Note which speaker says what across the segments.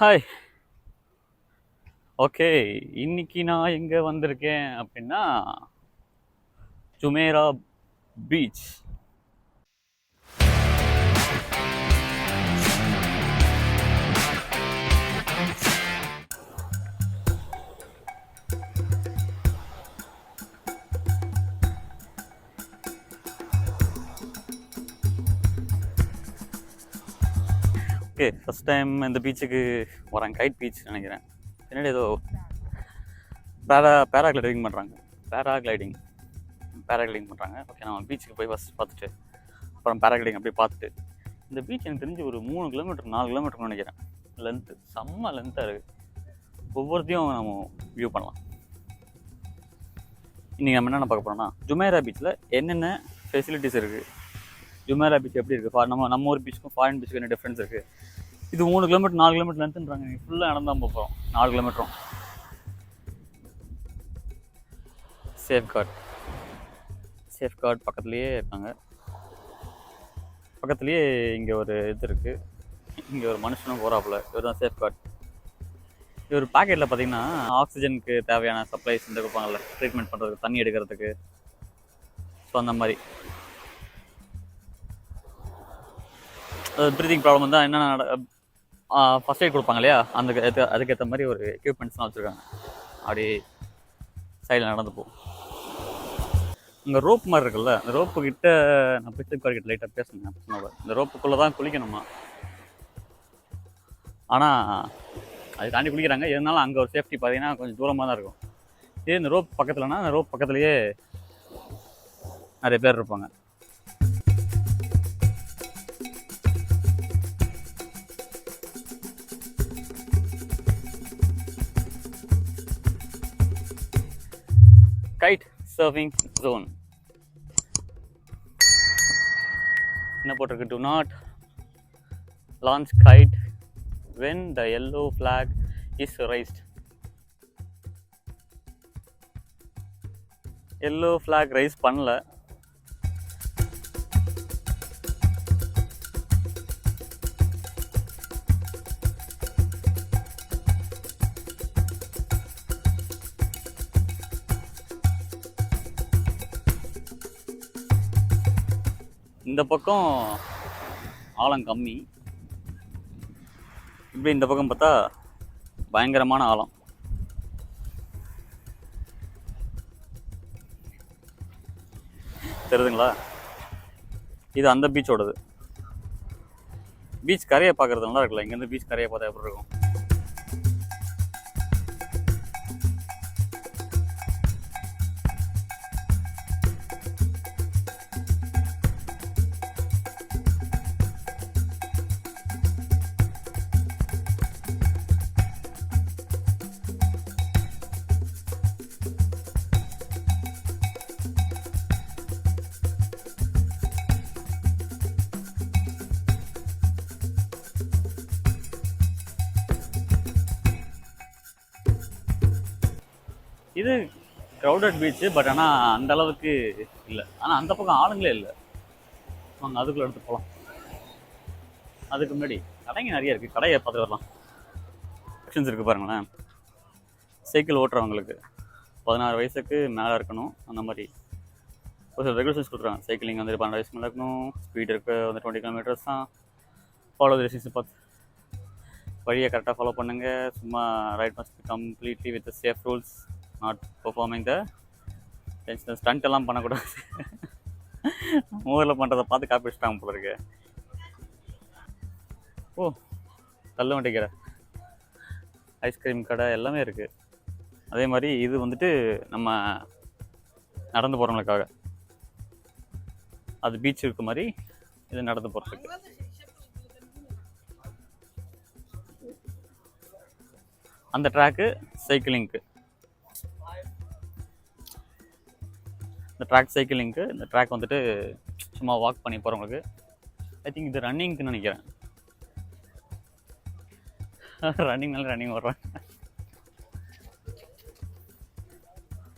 Speaker 1: Hi okay இன்னைக்கு நான் எங்கே வந்திருக்கேன் அப்படின்னா Jumeirah beach okay first time இந்த பீச்சுக்கு வரேன் கைட் பீச் நினைக்கிறேன். பின்னாடி ஏதோ பேரா பேராகிளைடிங் பண்ணுறாங்க பேராகிளைடிங் பேராகிளைடிங் பண்ணுறாங்க ஓகே நான் பீச்சுக்கு போய் ஃபஸ்ட் பார்த்துட்டு அப்புறம் பேராகிளைடிங் அப்படியே பார்த்துட்டு. இந்த பீச் எனக்கு தெரிஞ்சு ஒரு மூணு கிலோமீட்டர் நாலு கிலோமீட்டர்னு நினைக்கிறேன். லென்த்து செம்ம லென்த்தாக இருக்குது ஒவ்வொருத்தையும் நம்ம வியூ பண்ணலாம். இன்றைக்கி நம்ம என்னென்ன பார்க்க போகிறோம்னா ஜுமேரா பீச்சில் என்னென்ன ஃபெசிலிட்டிஸ் இருக்குது ஜுமேரா பீச் எப்படி இருக்குது ஃபார் நம்ம நம்ம ஒரு பீச்சுக்கும் ஃபாரின் பீச்சுக்கும் என்ன டிஃப்ரென்ஸ் இருக்குது இது மூணு கிலோமீட்டர் நாலு கிலோமீட்டர் லென்த்துன்றாங்க நீங்கள் ஃபுல்லாக நடந்தான் போகிறோம் நாலு கிலோமீட்டரும் சேஃப் கார்டு சேஃப் கார்டு பக்கத்துலேயே இருக்காங்க. பக்கத்துலேயே இங்கே ஒரு இது இருக்குது இங்கே ஒரு மனுஷனும் போகிறாப்புல இவர் தான் சேஃப் கார்டு இவர் பாக்கெட்டில் பார்த்தீங்கன்னா ஆக்சிஜனுக்கு தேவையான சப்ளைஸ் இந்த கொடுப்பாங்கல்ல. ட்ரீட்மெண்ட் பண்ணுறதுக்கு தண்ணி எடுக்கிறதுக்கு. ஸோ அந்த மாதிரி. ப்ரீதிங் ப்ராப்ளம் தான் என்னென்ன ஃபஸ்ட் எய்ட் கொடுப்பாங்க இல்லையா? அந்த அதுக்கேற்ற மாதிரி ஒரு எக்யூப்மெண்ட்ஸ்லாம் வச்சுருக்காங்க. அப்படி சைடில் நடந்து போ. இங்கே ரோப் மாதிரி இருக்குல்ல? அந்த ரோப்பு கிட்ட நான் போய் கிட்ட லைட்டாக பேசணும் இந்த ரோப்புக்குள்ளே தான் குளிக்கணுமா? ஆனால் அது தாண்டி குளிக்கிறாங்க. இருந்தாலும் அங்கே ஒரு சேஃப்டி பார்த்தீங்கன்னா கொஞ்சம் தூரமாக தான் இருக்கும். இதே இந்த ரோப் பக்கத்துலனா அந்த ரோப் பக்கத்துலேயே நிறைய பேர் இருப்பாங்க. கைட் சர்விங் ஜோன் என்ன போட்டிருக்கு? Do not launch kite when the yellow flag is raised yellow flag raise பண்ணல. இந்த பக்கம் ஆழம் கம்மி. இப்படி இந்த பக்கம் பார்த்தா பயங்கரமான ஆழம். தெரியுதுங்களா? இது அந்த பீச்சோடது பீச் கரையை பார்க்கறது நல்லா இருக்குல்ல? இங்கேருந்து பீச் கரையை பார்த்தா எப்படி இருக்கும்? க்ரௌடட் பீச்சு பட் ஆனால் அந்த அளவுக்கு இல்லை. ஆனால் அந்த பக்கம் ஆளுங்களே இல்லை. வாங்க அதுக்குள்ளே எடுத்து போகலாம் அதுக்கு முன்னாடி கடைங்க நிறைய இருக்குது கடையை பார்த்து வரலாம். ஆப்ஷன்ஸ் இருக்குது பாருங்களேன். சைக்கிள் ஓட்டுறவங்களுக்கு பதினாறு வயசுக்கு மேலே இருக்கணும். அந்த மாதிரி. ஒரு சில ரெகுலேஷன்ஸ் கொடுத்துருக்காங்க சைக்கிளிங் வந்து பன்னெண்டு வயசுக்கு மேலே இருக்கணும். ஸ்பீட் இருக்க வந்து டுவெண்ட்டி கிலோமீட்டர்ஸ் தான். ஃபாலோ ரெசிஷன்ஸ் பார்த்து வழியை கரெக்டாக ஃபாலோ பண்ணுங்கள் சும்மா right must completely with safe rules not performing the stunt எல்லாம் பண்ணக்கூடாது. ஊரில் பண்ணுறதை பார்த்து காப்பி வச்சுட்டாங்க போல இருக்கு. ஓ தள்ள வண்டி கடை. ஐஸ்கிரீம் கடை எல்லாமே இருக்குது அதே மாதிரி இது வந்துட்டு நம்ம நடந்து போகிறவங்களுக்காக அது பீச் இருக்க மாதிரி இது நடந்து போகிறதுக்கு அந்த ட்ராக்கு சைக்கிளிங்க்கு இந்த ட்ராக் சைக்கிளிங்க்கு இந்த ட்ராக் வந்துட்டு சும்மா வாக் பண்ணி போகிறவங்களுக்கு ஐ திங்க் இது ரன்னிங்க்கு நினைக்கிறேன். ரன்னிங்னால ரன்னிங் வர்றேன்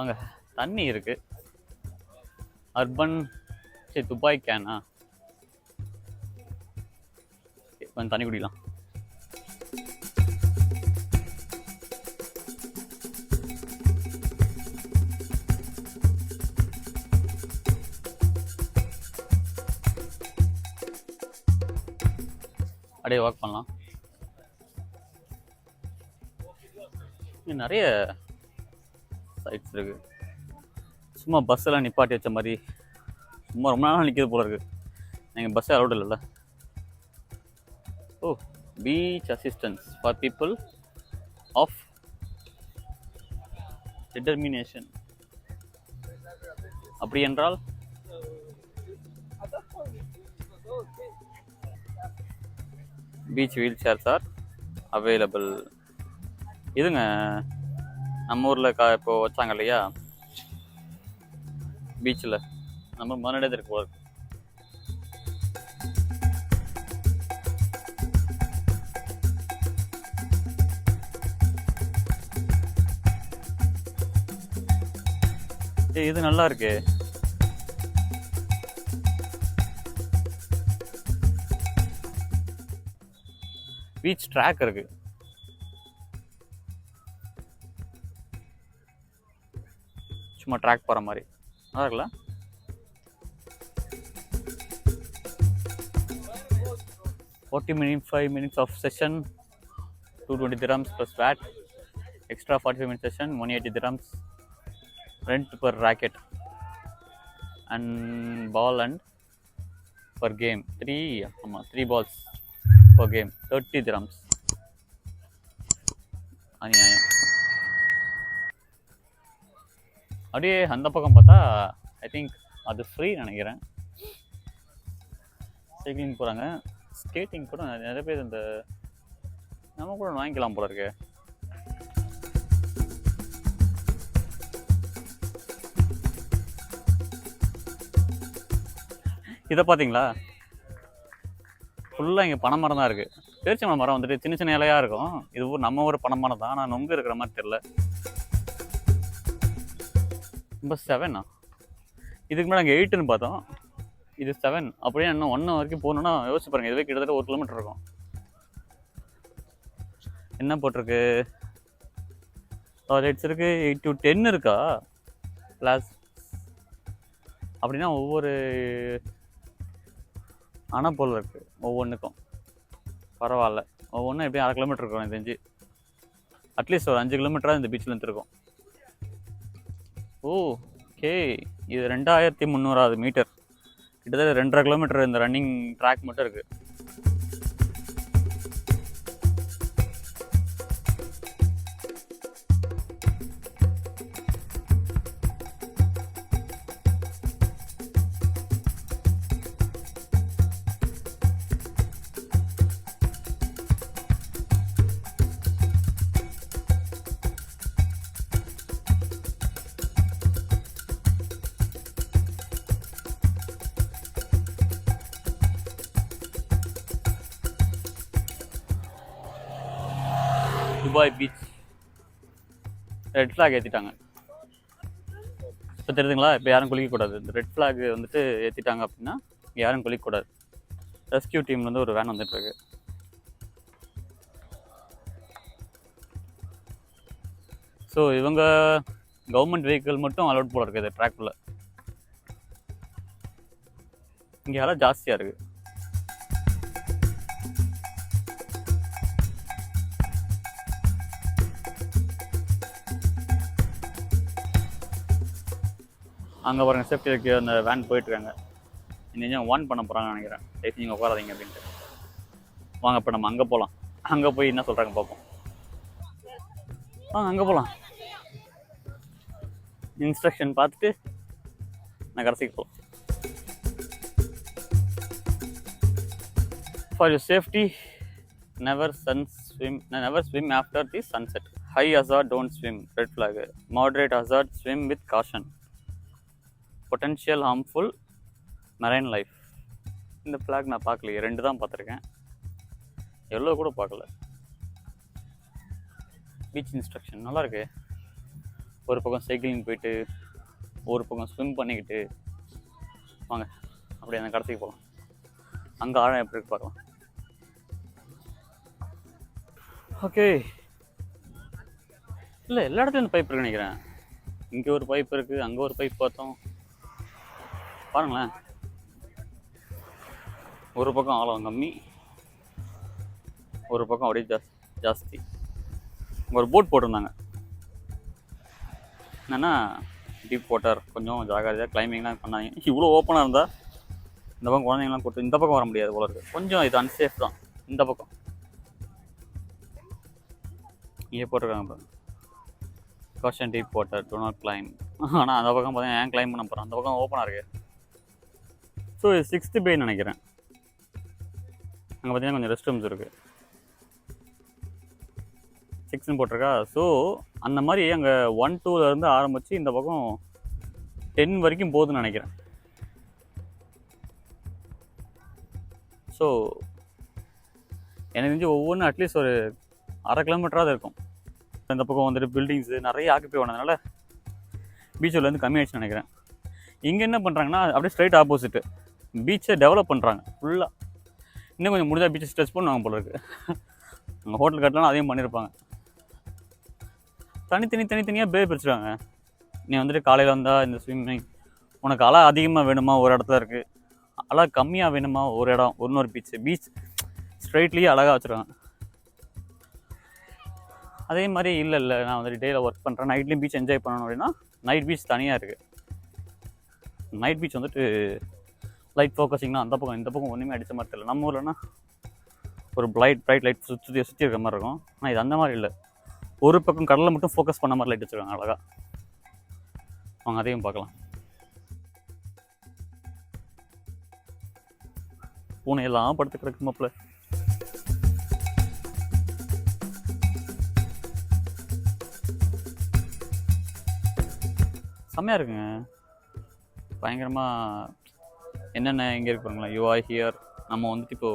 Speaker 1: அங்கே தண்ணி இருக்கு. அர்பன் சரி துபாய் கேனா கொஞ்சம் தண்ணி குடிக்கலாம். அப்படியே வாக் பண்ணலாம். இங்க நிறைய சைட்ஸ் இருக்கு. சும்மா பஸ் எல்லாம் நிப்பாட்டி வச்ச மாதிரி. சும்மா ரொம்ப நாள் நிற்கிறது போல இருக்கு. நீங்கள் பஸ்ஸே அலௌட் இல்லைல்ல. ஓ beach assistance for people of determination அப்படி என்றால்? Beach wheelchairs are available இதுங்க நம்ம ஊரில் கா இப்போ வச்சாங்க இல்லையா? பீச்சில் நம்ம முன்னாடியே போகிறது இது நல்லா இருக்கு. பீச் ட்ராக் இருக்கு. சும்மா ட்ராக் போகிற மாதிரி. நல்லா இருக்குல்ல? Forty minute five minutes of session two twenty dirhams plus VAT extra forty five minutes session one eighty dirhams rent per racket and ball and per game three ஆமாம் three balls per game thirty dirhams அநியாயம். அப்படியே அந்த பக்கம் பார்த்தா I think அது free நினைக்கிறேன். Cycling போகிறாங்க skating கூட நிறைய நிறைய பேர் இந்த நம்ம கூட வாங்கிக்கலாம் போல இருக்கு. இதை பார்த்தீங்களா? ஃபுல்லாக இங்கே பனை மரம் தான் இருக்குது பேரிச்சம்பழம் மரம் வந்துட்டு சின்ன சின்ன இலையாக இருக்கும். இது ஊர் நம்ம ஊர் பனை மரம் தான். ஆனால் நொங்கு இருக்கிற மாதிரி தெரில நம்பர் செவனா இதுக்கு மேலே அங்கே எயிட்டுன்னு பார்த்தோம். இது செவன் அப்படியே இன்னும் ஒன்று வரைக்கும் போகணுன்னா யோசிச்சு பாருங்கள் இதுவே கிட்டத்தட்ட ஒரு கிலோமீட்டர் இருக்கும். என்ன போட்டிருக்கு? டாய்லெட்ஸ் இருக்குது எயிட் டு டென் இருக்கா? ப்ளஸ் அப்படின்னா ஒவ்வொரு அணை போல் இருக்குது ஒவ்வொன்றுக்கும் பரவாயில்ல ஒவ்வொன்றும் எப்படியும் அரை கிலோமீட்டர் இருக்கும் எனக்கு தெரிஞ்சு. அட்லீஸ்ட் ஒரு அஞ்சு கிலோமீட்டராக இந்த பீச்சில் இருந்துருக்கும் ஓ ஓகே இது ரெண்டாயிரத்தி முந்நூறாவது மீட்டர் கிட்டத்தட்ட ரெண்டரை கிலோமீட்டர் இந்த ரன்னிங் ட்ராக் மட்டும் இருக்குது துபாய் பீச் ரெட் ஃப்ளாக் ஏற்றிட்டாங்க இப்போ தெரியுதுங்களா? இப்போ யாரும் குளிக்கக்கூடாது. இந்த ரெட் ஃப்ளாக் வந்துட்டு ஏற்றிட்டாங்க அப்படின்னா யாரும் குளிக்கக்கூடாது. ரெஸ்கியூ டீம்லேருந்து ஒரு வேன் வந்துட்டுருக்கு ஸோ இவங்க கவர்மெண்ட் வெஹிக்கிள் மட்டும் அலோட் போல இருக்குது ட்ராக்குள்ள இங்கே யாரும் ஜாஸ்தியாக இருக்குது அங்கே பாருங்க சேஃப்டிக்கு அந்த வேன் போயிட்டுருக்காங்க. இன்னும் வான் பண்ண போகிறாங்கன்னு நினைக்கிறேன். சேஃப்டி நீங்கள் உட்காராதீங்க அப்படின்ட்டு. வாங்க இப்போ நம்ம அங்கே போகலாம் அங்கே போய் என்ன சொல்கிறாங்க பார்ப்போம். ஆ அங்கே போகலாம் இன்ஸ்ட்ரக்ஷன் பார்த்துட்டு நான் கடைசிக்கு போகலாம் for your safety never sun swim never swim after the sunset high hazard don't swim red flag moderate hazard swim with caution potential harmful marine life இந்த ஃப்ளாக் நான் பார்க்கலையே ரெண்டு தான் பார்த்துருக்கேன். எவ்வளோ கூட பார்க்கல. பீச் இன்ஸ்ட்ரக்ஷன் நல்லாயிருக்கு ஒரு பக்கம் சைக்கிளிங் போயிட்டு ஒரு பக்கம் ஸ்விம் பண்ணிக்கிட்டு வாங்க அப்படியே அந்த கடத்துக்கு போகலாம் அங்கே ஆழம் எப்படி இருக்கு பார்க்கலாம் ஓகே இல்லை எல்லா இடத்துலையும் பைப் இருக்குன்னு நினைக்கிறேன். இங்கே ஒரு பைப் இருக்குது அங்கே ஒரு பைப் பார்த்தோம். பாருங்களேன். ஒரு பக்கம் ஆழம் கம்மி ஒரு பக்கம் அப்படியே ஜாஸ் ஜாஸ்தி. ஒரு போட் போட்டிருந்தாங்க. என்னென்னா டீப் வாட்டர் கொஞ்சம் ஜாகிரதையாக கிளைம்பிங்லாம் பண்ணாங்க இவ்வளோ ஓப்பனாக இருந்தால் இந்த பக்கம் குழந்தைங்களாம் கொடுத்து இந்த பக்கம் வர முடியாது போல இருக்குது கொஞ்சம் இது அன்சேஃப் தான் இந்த பக்கம். இங்கே போட்டிருக்காங்க பாருங்க. Caution deep water do not climb ஆனால் அந்த பக்கம் பார்த்தீங்கன்னா ஏன் கிளைம் பண்ண போகிறேன் அந்த பக்கம் ஓப்பனாக இருக்குது ஸோ இது சிக்ஸ்த்து பே நினைக்கிறேன். அங்கே பார்த்தீங்கன்னா கொஞ்சம் ரெஸ்ட் ரூம்ஸ் இருக்குது சிக்ஸ்னு போட்டிருக்கா? ஸோ அந்த மாதிரி அங்கே ஒன் டூலேருந்து ஆரம்பித்து இந்த பக்கம் டென் வரைக்கும் போகுதுன்னு நினைக்கிறேன். ஸோ எனக்கு தெரிஞ்சு ஒவ்வொன்றும் அட்லீஸ்ட் ஒரு அரை கிலோமீட்டராவது இருக்கும். இந்த பக்கம் வந்துட்டு பில்டிங்ஸு நிறைய ஆக்குப்பை ஆனதுனால பீச்சில் வந்து கம்மியாயிடுச்சுன்னு நினைக்கிறேன். இங்கே என்ன பண்ணுறாங்கன்னா அப்படியே ஸ்ட்ரைட் ஆப்போசிட்டு பீச்சை டெவலப் பண்ணுறாங்க ஃபுல்லாக இன்னும் கொஞ்சம் முடிஞ்சால் பீச்சை ஸ்ட்ரெச் பண்ணுவாங்க போல இருக்கு. அங்கே ஹோட்டல் கட்டலாம் அதையும் பண்ணியிருப்பாங்க தனித்தனி தனித்தனியாக பே பிரிச்சுருவாங்க நீ வந்துட்டு காலையில் வந்தால் இந்த ஸ்விம்மிங் உனக்கு அலை அதிகமாக வேணுமா? ஒரு இடத்துல இருக்குது அலை கம்மியாக வேணுமா? ஒரு இடம் இன்னொரு பீச் பீச் ஸ்ட்ரைட்லேயே அழகாக வச்சுருவாங்க அதே மாதிரி இல்லை இல்லை. நான் வந்துட்டு டேயில் ஒர்க் பண்ணுறேன் நைட்லேயும் பீச் என்ஜாய் பண்ணணும் அப்படின்னா நைட் பீச் தனியாக இருக்குது நைட் பீச் வந்துட்டு லைட் ஃபோக்கஸிங்னா அந்த பக்கம் இந்த பக்கம் ஒன்றுமே அடித்த மாதிரி தெரியல. நம்ம ஊர்லனா ஒரு பிரைட் பிரைட் லைட் சுற்றி சுற்றி இருக்கிற மாதிரி இருக்கும். ஆனால் இது அந்த மாதிரி இல்லை. ஒரு பக்கம் கடலில் மட்டும் ஃபோக்கஸ் பண்ண மாதிரி லைட் வச்சுருக்காங்க அழகாக அவங்க அதையும் பார்க்கலாம். பூனையெல்லாம் படுத்து கிடக்கு மாப்பிள்ள. செம்மையாக இருக்குங்க. பயங்கரமாக என்னென்ன எங்கே இருக்கு பாருங்களேன். யூ ஆர் ஹியர் நம்ம வந்துட்டு இப்போ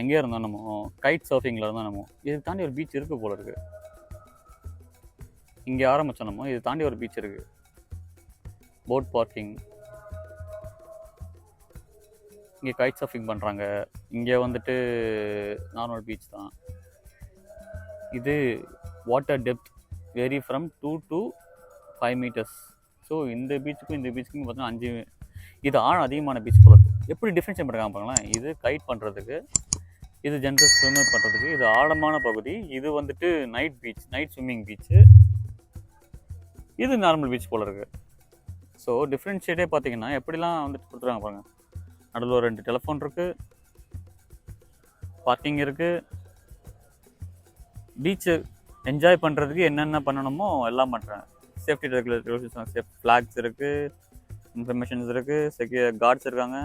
Speaker 1: எங்கே இருந்தோம் நம்ம? கைட் சர்ஃபிங்கில் இருந்தோம் நம்ம. இது தாண்டி ஒரு பீச் இருக்குது போல இருக்குது இங்கே ஆரம்பித்தோம் நம்ம. இது தாண்டி ஒரு பீச் இருக்குது போட் பார்க்கிங் இங்கே கைட் சர்ஃபிங் பண்ணுறாங்க இங்கே வந்துட்டு நார்மல் பீச் தான். இது water depth vary from two to five metres so இந்த பீச்சுக்கும் இந்த பீச்சுக்கும் பார்த்தீங்கன்னா அஞ்சு இது ஆழம் அதிகமான பீச் போல இருக்குது எப்படி டிஃப்ரென்ஷியேட் பண்ணுறாங்க பாருங்களேன் இது கைட் பண்ணுறதுக்கு இது ஜென்ரல் ஸ்விம்மிங் பண்ணுறதுக்கு இது ஆழமான பகுதி இது வந்துட்டு night beach night swimming beach இது நார்மல் பீச் போல் இருக்குது ஸோ டிஃப்ரென்ஷியேட்டே பார்த்தீங்கன்னா எப்படிலாம் வந்துட்டு கொடுத்துருக்காங்க பாருங்க நடுவில் ஒரு ரெண்டு டெலிஃபோன் இருக்குது பார்க்கிங் இருக்குது பீச்சு என்ஜாய் பண்ணுறதுக்கு என்னென்ன பண்ணணுமோ எல்லாம் பண்ணுறேன் சேஃப்டி ரெகுலேஷன் சேஃப் ஃப்ளாக்ஸ் இருக்குது இன்ஃபர்மேஷன்ஸ் இருக்குது செக்யூ கார்ட்ஸ் இருக்காங்க.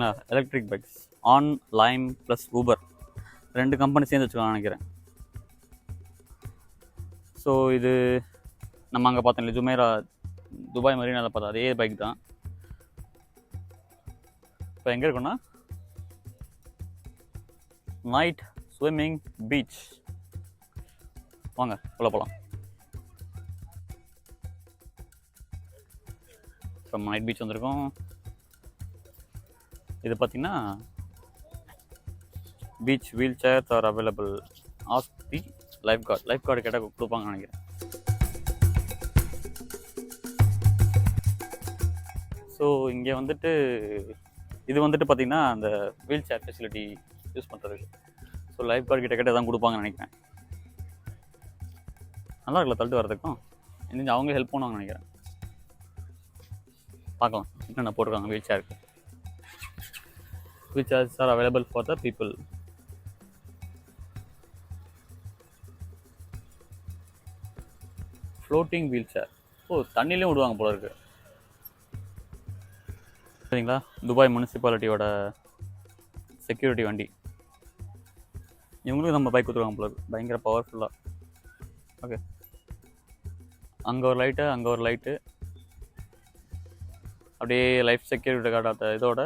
Speaker 1: பார்த்தீங்களா? Electric bikes on Lime plus Uber ரெண்டு கம்பெனி சேர்ந்து வச்சுக்கலாம் நினைக்கிறேன். ஸோ இது நம்ம அங்கே பார்த்தோம் ஜுமேரா துபாய் மரீனாவில் பார்த்தோம். அதே பைக் தான். இப்போ எங்கே இருக்குன்னா நைட் ஸ்விம்மிங் பீச் வாங்க உள்ள போகலாம் இப்போ நைட் பீச் வந்திருக்கோம். இது பார்த்தீங்கன்னா beach wheelchairs are available ask the lifeguard lifeguard கேட்டால் கொடுப்பாங்கன்னு நினைக்கிறேன். ஸோ இங்கே வந்துட்டு இது வந்துட்டு பார்த்தீங்கன்னா அந்த வீல் சேர் ஃபெசிலிட்டி யூஸ் பண்ணுறதுக்கு ஸோ லைஃப் கார்டு கிட்ட கேட்டால் தான் கொடுப்பாங்கன்னு நினைக்கிறேன். நல்லா இருக்குல்ல தள்ளிட்டு வரதுக்கும் இன்னும் அவங்க ஹெல்ப் பண்ணுவாங்கன்னு நினைக்கிறேன். பார்க்கலாம் என்னென்ன போட்டிருக்காங்க வீல் சேருக்கு which are are available for the people. Floating wheelchair ஓ தண்ணிலையும் விடுவாங்க போல இருக்கு. சரிங்களா? துபாய் முனிசிபாலிட்டியோட செக்யூரிட்டி வண்டி. இவங்களுக்கு நம்ம பைக் கொடுத்துருவாங்க போல இருக்கு. பயங்கர பவர்ஃபுல்லாக ஓகே அங்கே ஒரு லைட்டு அங்கே ஒரு லைட்டு அப்படியே லைஃப் செக்யூரிட்டி கார்டு இதோட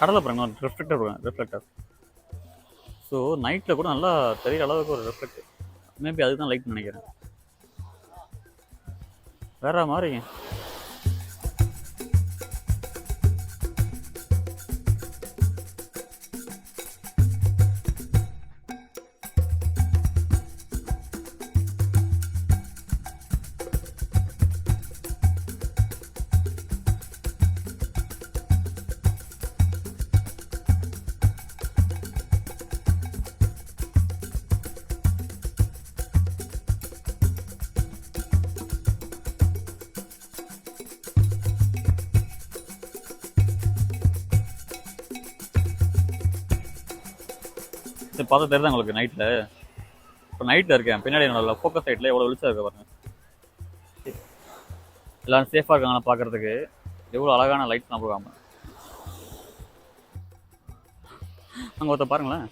Speaker 1: கடலை பாருங்க ரிஃப்ளெக்டர் பாருங்க ரிஃப்ளெக்டர் ஸோ நைட்டில் கூட நல்லா தெரியிற அளவுக்கு ஒரு ரிஃப்ளெக்ட் மேபி அதுதான் லைட் நினைக்கிறேன். வேற மாதிரி. இது பார்த்தா உங்களுக்கு நைட்டில் இப்போ நைட்டில் இருக்கேன். பின்னாடி என்னோட ஃபோக்கஸ் சைட்டில் எவ்வளோ வெளிச்சம் இருக்க பாருங்க. எல்லாரும் சேஃபாக இருக்காங்க பார்க்கறதுக்கு எவ்வளோ அழகான லைட்ஸ்லாம் போகாம அங்கே ஒருத்த பாருங்களேன்.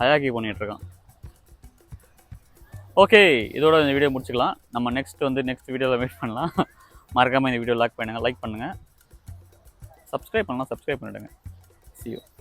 Speaker 1: ஹயாக்கி பண்ணிகிட்ருக்கான் ஓகே இதோட இந்த வீடியோ முடிச்சுக்கலாம். நம்ம நெக்ஸ்ட் வந்து நெக்ஸ்ட் வீடியோவில் மீட் பண்ணலாம். மறக்காமல் இந்த வீடியோ லைக் பண்ணுங்கள் லைக் பண்ணுங்கள் சப்ஸ்கிரைப் பண்ணலாம் சப்ஸ்கிரைப் பண்ணிவிடுங்க see you